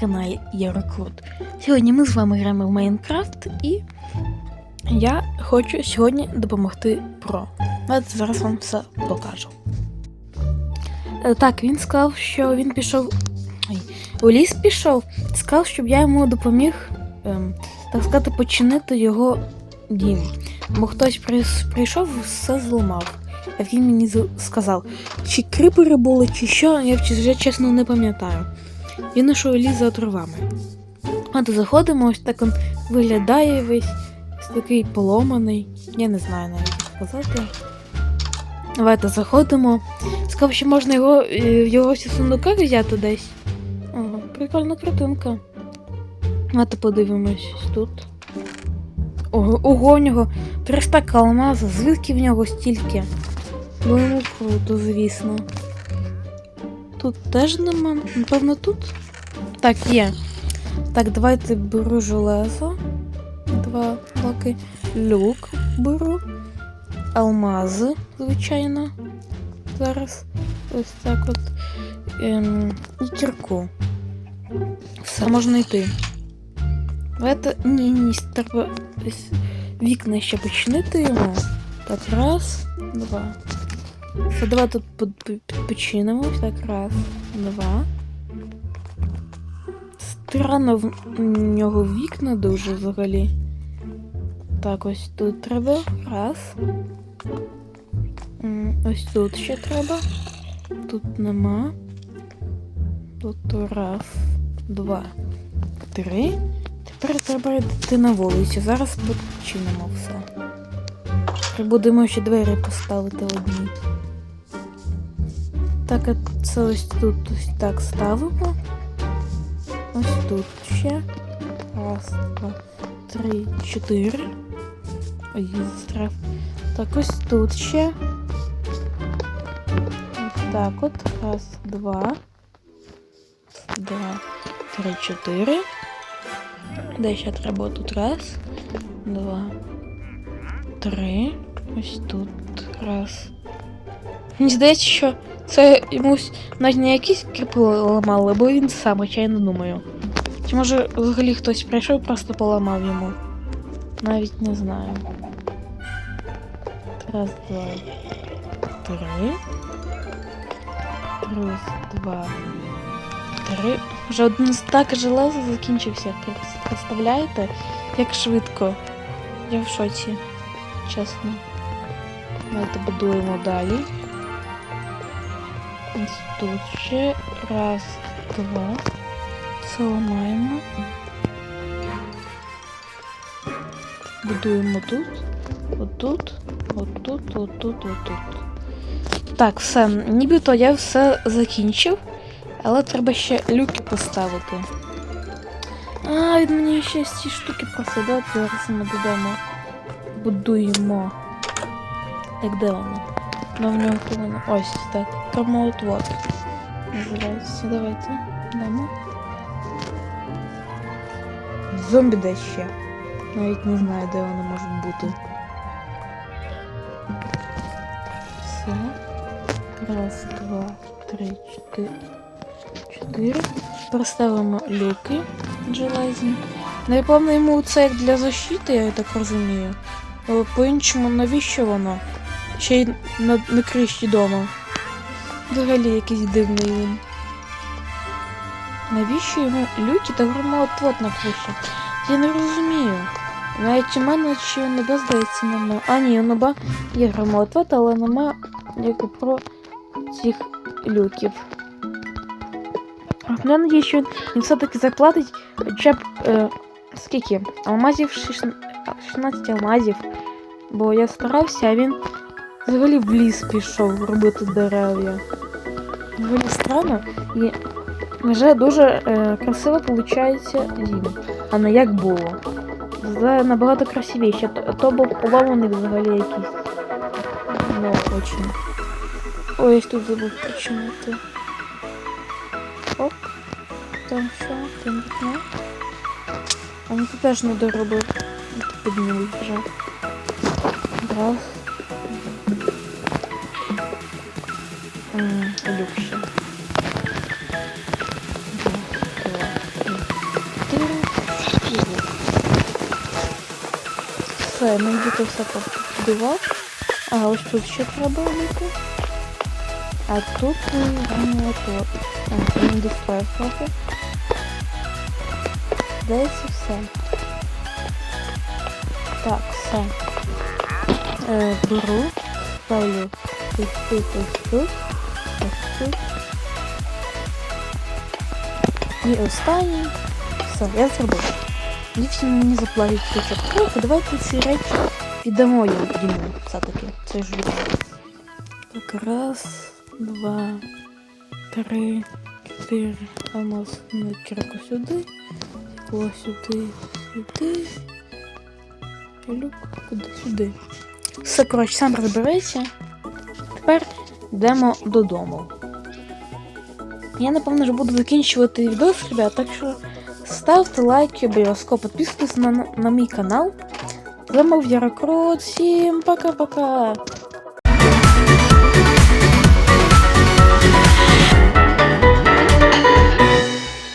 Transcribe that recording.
каналі Єврокрут. Сьогодні ми з вами граємо в Майнкрафт і я хочу сьогодні допомогти про. Давайте зараз вам все покажу. Е, Так, він сказав, що він пішов. Ой, у ліс пішов, сказав, щоб я йому допоміг, ем, так сказати, починити його дім. Бо хтось прийшов, все зламав. Як він мені сказав, чи крипери були, чи що, я вже чесно не пам'ятаю. Він знайшов ліс за дровами. От заходимо, ось так він виглядає весь такий поломаний. Я не знаю навіть як сказати. Давайте заходимо. Сказав, що можна його, е, його сундука взяти десь. Ага, прикольна картинка. Давайте подивимось тут. Ого, у нього 300 алмаза. Звідки в нього стільки? Було круто, звісно. Тут теж нема. Напевно, тут? Так, є. Так, давайте беру железо. Два блоки. Люк беру. Алмази, звичайно. Зараз. Ось так от. Ем, і кірку. Все можна йти. Давайте. Ні, ні, треба вікна ще починити йому. Так, раз, два. Все, давай тут починимо. Так, раз, два. Странно в нього вікна дуже взагалі. Так, ось тут треба. Раз. Ось тут ще треба. Тут нема. Тут раз, два, три. Тепер треба йти на вулицю. Зараз починимо все. Будемо ще двері поставити одні. Так, це ось тут ось так ставимо. Ось тут ще. Раз, два, три, чотири. Ой, застряв. Так, ось тут ще. Ось так от. Раз, два. Два, три, чотири. Де ще треба? Раз, два, три. Ось тут. Раз. Мені здається, що це йомусь навіть не якісь кріпи ламали, бо він сам, хоча думаю. Чи може взагалі хтось прийшов і просто поламав йому? Навіть не знаю. Раз, два, три. Раз, два, три. Вже один стак железа закінчився. Пред- Представляєте, як швидко? Я в шоці. Чесно. Давайте будуємо далі. Тут ще раз, два. Це ламаємо. Будуємо тут, отут, отут, отут, отут. Так, все, нібито я все закінчив, але треба ще люки поставити. А, він мені ще ці штуки просить, зараз ми додамо. Будуємо. Так, де воно? Ну, в нього тут. Ось так. Промоутвод. Називається. Давайте. Дамо. Зомбі де ще. Навіть не знаю, де вони можуть бути. Все. Раз, два, три, чотири. Чотири. Проставимо люки железні. Напевно, йому це як для защити, я так розумію. Але по-іншому, навіщо воно? Ще й на, на криші дома. Взагалі якийсь дивний він. Навіщо йому люки та громоотвод на криші? Я не розумію. Навіть у мене у неба здається нема. А ні, у неба є громоотвод, але нема як про цих люків. Я надіюсь, що він все-таки заплатить хоча б е, скільки? Алмазів 16 16 алмазів. Бо я старався, а він взагалі в ліс пішов робити дерев'я. Взагалі странно і вже дуже е, красиво виходить дім, а не як було. Це набагато красивіше. То, то був поломаний взагалі якийсь. Не очень. Ой, я тут забув починати. Оп. Там що? Там вікно. А ну тут теж не доробив. Піднімуть вже. Раз. наше. Все, ми діти все побудував. А ось тут ще треба. А тут генератор. Він дисплей трохи. Десь все. Так, все. Е, беру, ставлю тут, тут, тут тут. І останній. Все, я зробив. Дівчина мені заплатить тисяч трохи. Давайте ці речі віддамо їм йому все-таки. Це ж. Так, раз, два, три, чотири. Алмаз на кірку сюди. О, сюди, сюди. Люк куди сюди. Все, коротше, сам розбереться. Тепер йдемо додому. Я, напевно, вже буду закінчувати відос, ребят, так що ставте лайки, обов'язково підписуйтесь на, на мій канал. З вами був Ярокрот, Всім пока-пока!